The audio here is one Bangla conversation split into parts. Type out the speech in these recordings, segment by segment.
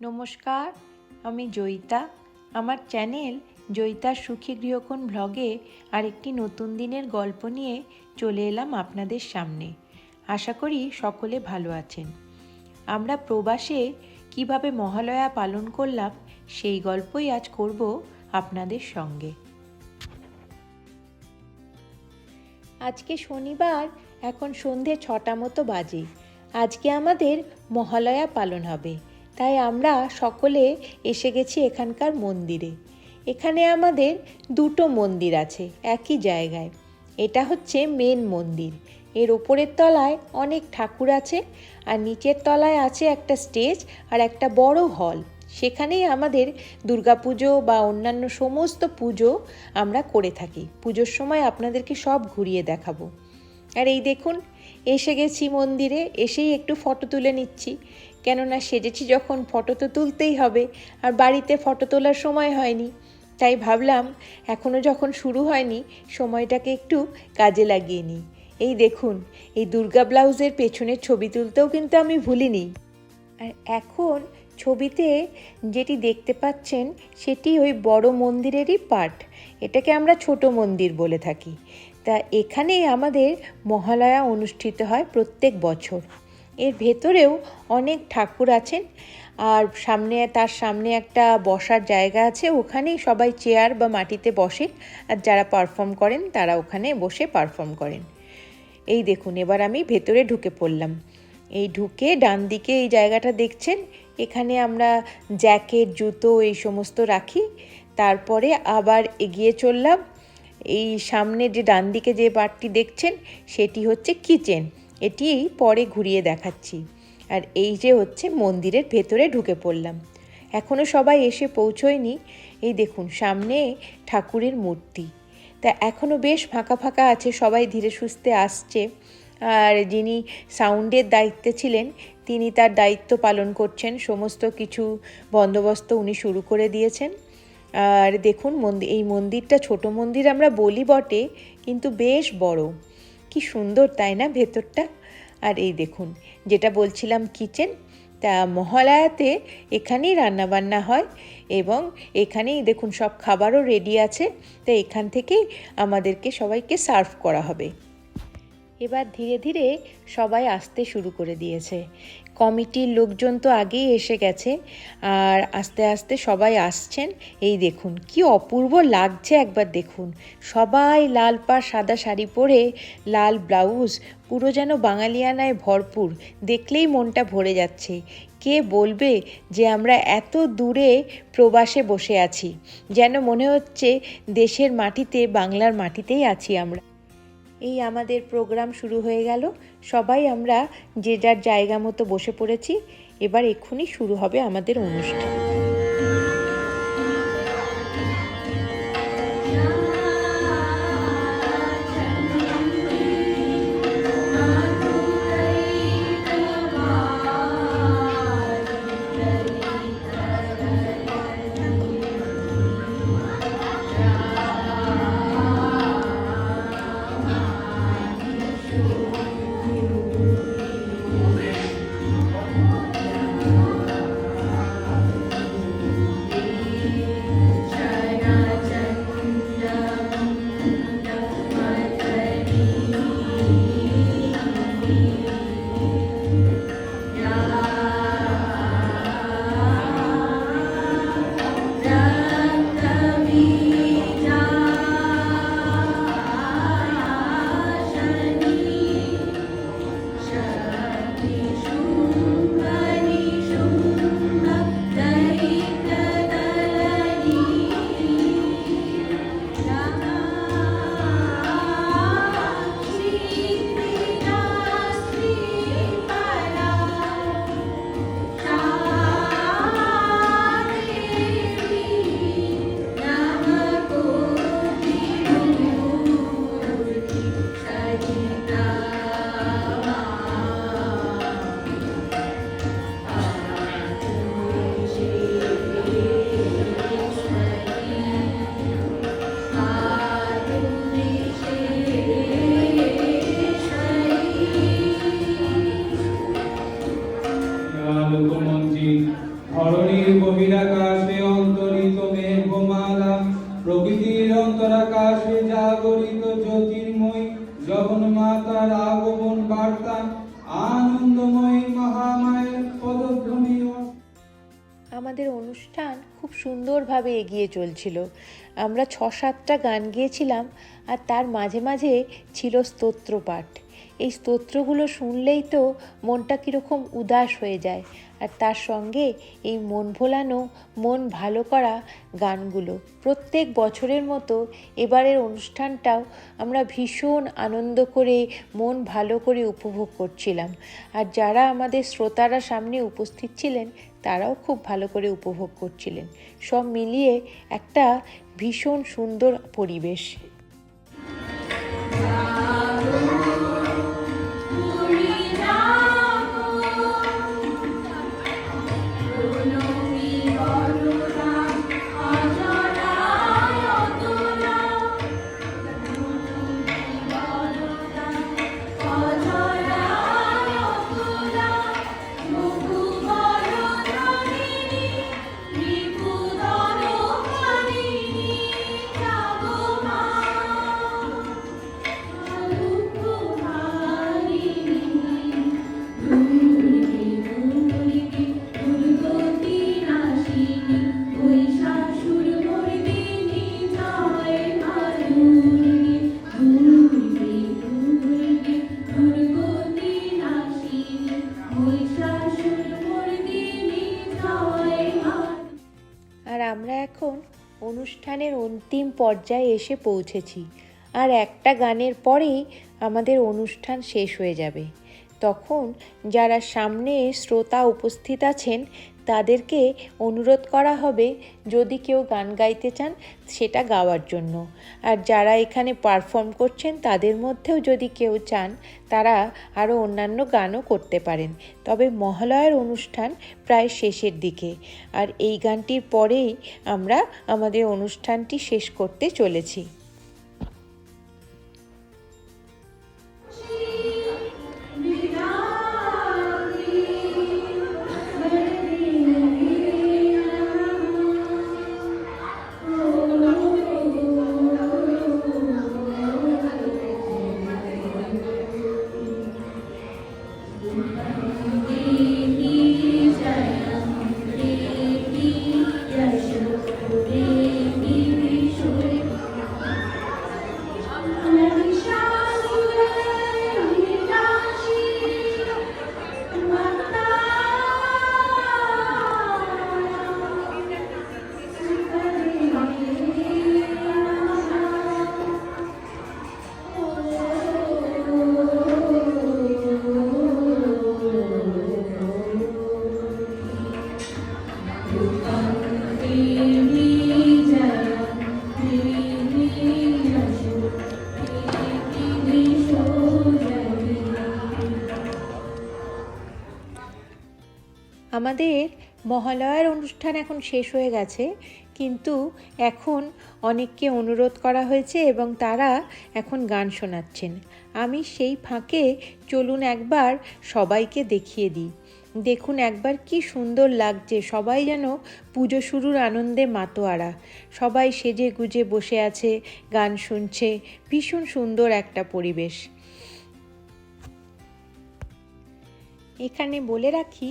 নমস্কার, আমি জয়িতা। আমার চ্যানেল জয়িতার সুখী গৃহকোণ ব্লগে আরেকটি নতুন দিনের গল্প নিয়ে চলে এলাম আপনাদের সামনে। আশা করি সকলে ভালো আছেন। আমরা প্রবাসে কীভাবে মহালয়া পালন করলাম সেই গল্পই আজ করব আপনাদের সঙ্গে। আজকে শনিবার, এখন সন্ধে ছটা মতো বাজে। আজকে আমাদের মহালয়া পালন হবে। তাই আমরা সকলে এসে গেছি এখানকার মন্দিরে। এখানে আমাদের দুটো মন্দির আছে, একই জায়গায়। এটা হচ্ছে মেন মন্দির। এর ওপরের তলায় অনেক ঠাকুর আছে, আর নিচের তলায় আছে একটা স্টেজ আর একটা বড় হল সেখানেই আমাদের দুর্গাপুজো বা অন্যান্য সমস্ত পুজো আমরা করে থাকি। পুজোর সময় আপনাদেরকে সব ঘুরিয়ে দেখাবো। আর এই দেখুন এসে গেছি মন্দিরে, এসেই একটু ফটো তুলে নিচ্ছি। কেননা সেজেছি যখন ফটো তো তুলতেই হবে, আর বাড়িতে ফটো তোলার সময় হয়নি। তাই ভাবলাম এখনও যখন শুরু হয়নি, সময়টাকে একটু কাজে লাগিয়ে নিই। এই দেখুন, এই দুর্গা ব্লাউজের পেছনের ছবি তুলতেও কিন্তু আমি ভুলিনি। আর এখন ছবিতে যেটি দেখতে পাচ্ছেন, সেটি ওই বড় মন্দিরেরই পার্ট এটাকে আমরা ছোট মন্দির বলে থাকি। তা এখানে আমাদের মহালয়া অনুষ্ঠিত হয় প্রত্যেক বছর। এর ভেতরেও অনেক ঠাকুর আছেন আর সামনে, তার সামনে একটা বসার জায়গা আছে, ওখানেই সবাই চেয়ার বা মাটিতে বসে আর যারা পারফর্ম করেন, তারা ওখানে বসে পারফর্ম করেন। এই দেখুন, এবার আমি ভেতরে ঢুকে পড়লাম। এই ঢুকে ডান দিকে এই জায়গাটা দেখছেন? এখানে আমরা জ্যাকেট জুতো এই সমস্ত রাখি। তারপরে আবার এগিয়ে চললাম। এই সামনে যে ডান দিকে যে পার্টটি দেখছেন, সেটি হচ্ছে কিচেন। এটি পরে ঘুরিয়ে দেখাচ্ছি। আর এই যে হচ্ছে মন্দিরের ভেতরে ঢুকে পড়লাম। এখনও সবাই এসে পৌঁছয়নি। এই দেখুন, সামনে ঠাকুরের মূর্তি। তা এখনও বেশ ফাঁকা ফাঁকা আছে, সবাই ধীরে সুস্থে আসছে। আর যিনি সাউন্ডের দায়িত্বে ছিলেন, তিনি তার দায়িত্ব পালন করছেন। সমস্ত কিছু বন্দোবস্ত উনি শুরু করে দিয়েছেন। আর দেখুন মন্দির এই মন্দিরটা ছোট মন্দির আমরা বলি বটে, কিন্তু বেশ বড়। কি সুন্দর, তাই না ভেতরটা? আর এই দেখুন, যেটা বলছিলাম কিচেন, তা মহালয়াতে এখানেই রান্নাবান্না হয় এবং এখানেই দেখুন সব খাবারও রেডি আছে তা এখান থেকেই আমাদেরকে সবাইকে সার্ভ করা হবে। এবার ধীরে ধীরে সবাই আসতে শুরু করে দিয়েছে। কমিটির লোকজন তো আগেই এসে গেছে, আর আস্তে আস্তে সবাই আসছেন। এই দেখুন, কি অপূর্ব লাগছে একবার দেখুন। সবাই লাল পা, সাদা শাড়ি পরে, লাল ব্লাউজ, পুরো যেন বাঙালিয়ানায় ভরপুর। দেখলেই মনটা ভরে যাচ্ছে। কে বলবে যে আমরা এত দূরে প্রবাসে বসে আছি? যেন মনে হচ্ছে দেশের মাটিতে, বাংলার মাটিতেই আছি আমরা। এই আমাদের প্রোগ্রাম শুরু হয়ে গেল। সবাই আমরা যে যার জায়গা মতো বসে পড়েছি, এবার এক্ষুনি শুরু হবে আমাদের অনুষ্ঠান। আমাদের অনুষ্ঠান খুব সুন্দরভাবে এগিয়ে চলছিল। আমরা ছ সাতটা গান গিয়েছিলাম আর তার মাঝে মাঝে ছিল স্তোত্র পাঠ এই স্তোত্রগুলো শুনলেই তো মনটা কীরকম উদাস হয়ে যায়। আর তার সঙ্গে এই মন ভোলানো, মন ভালো করা গানগুলো। প্রত্যেক বছরের মতো এবারের অনুষ্ঠানটাও আমরা ভীষণ আনন্দ করে, মন ভালো করে উপভোগ করছিলাম। আর যারা আমাদের শ্রোতারা সামনে উপস্থিত ছিলেন, তারাও খুব ভালো করে উপভোগ করছিলেন। সব মিলিয়ে একটা ভীষণ সুন্দর পরিবেশ। পর্যায়ে এসে পৌঁছেছি। আর একটা গানের পরেই আমাদের অনুষ্ঠান শেষ হয়ে যাবে। তখন যারা সামনে শ্রোতা উপস্থিত আছেন তাদেরকে অনুরোধ করা হবে যদি কেউ গান গাইতে চান সেটা গাওয়ার জন্য। আর যারা এখানে পারফর্ম করছেন তাদের মধ্যেও যদি কেউ চান তারা আরও অন্যান্য গানও করতে পারেন। তবে মহালয়ার অনুষ্ঠান প্রায় শেষের দিকে। আর এই গানটির পরেই আমরা আমাদের অনুষ্ঠানটি শেষ করতে চলেছি। আমাদের মহালয়ার অনুষ্ঠান এখন শেষ হয়ে গেছে, কিন্তু এখন অনেককে অনুরোধ করা হয়েছে এবং তারা এখন গান শোনাচ্ছেন। আমি সেই ফাঁকে চলুন একবার সবাইকে দেখিয়ে দিই। দেখুন একবার কি সুন্দর লাগছে, সবাই যেন পুজো শুরুর আনন্দে মাতোয়ারা। সবাই সেজে গুজে বসে আছে, গান শুনছে, ভীষণ সুন্দর একটা পরিবেশ। এখানে বলে রাখি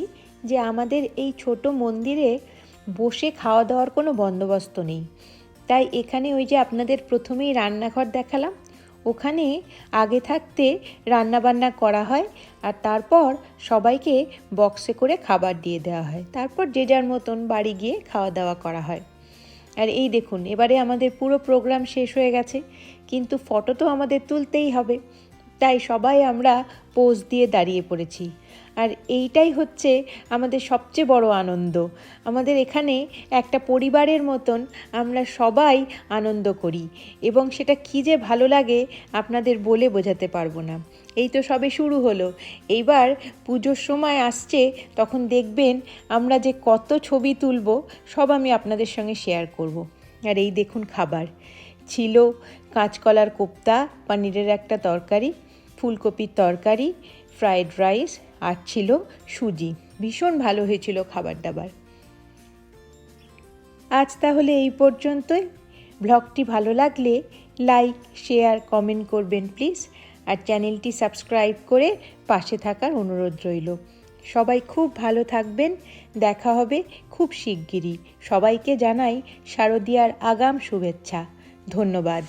যে আমাদের এই ছোট মন্দিরে বসে খাওয়া দাওয়ার কোনো বন্দোবস্ত নেই। তাই এখানে ওই যে আপনাদের প্রথমেই রান্নাঘর দেখালাম, ওখানে আগে থাকতে রান্নাবান্না করা হয় আর তারপর সবাইকে বক্সে করে খাবার দিয়ে দেওয়া হয়। তারপর যে যার মতন বাড়ি গিয়ে খাওয়া দাওয়া করা হয়। আর এই দেখুন, এবারে আমাদের পুরো প্রোগ্রাম শেষ হয়ে গেছে, কিন্তু ফটো তো আমাদের তুলতেই হবে। তাই সবাই আমরা পোজ দিয়ে দাঁড়িয়ে পড়েছি। আর এইটাই হচ্ছে আমাদের সবচেয়ে বড় আনন্দ। আমাদের এখানে একটা পরিবারের মতন আমরা সবাই আনন্দ করি এবং সেটা কী যে ভালো লাগে আপনাদের বলে বোঝাতে পারব না। এই তো সবে শুরু হলো। এইবার পুজোর সময় আসছে, তখন দেখবেন আমরা যে কত ছবি তুলব, সব আমি আপনাদের সঙ্গে শেয়ার করব। আর এই দেখুন খাবার। ছিল কাঁচকলার কোপ্তা, পনিরের একটা তরকারি, ফুলকপির তরকারি ফ্রায়েড রাইস আর ছিল সুজি। ভীষণ ভালো হয়েছিল খাবার দাবার আজ তাহলে এই পর্যন্তই। ব্লগটি ভালো লাগলে লাইক, শেয়ার, কমেন্ট করবেন প্লিজ। আর চ্যানেলটি সাবস্ক্রাইব করে পাশে থাকার অনুরোধ রইল। সবাই খুব ভালো থাকবেন। দেখা হবে খুব শিগগিরই। সবাইকে জানাই শারদীয়ার আগাম শুভেচ্ছা। ধন্যবাদ।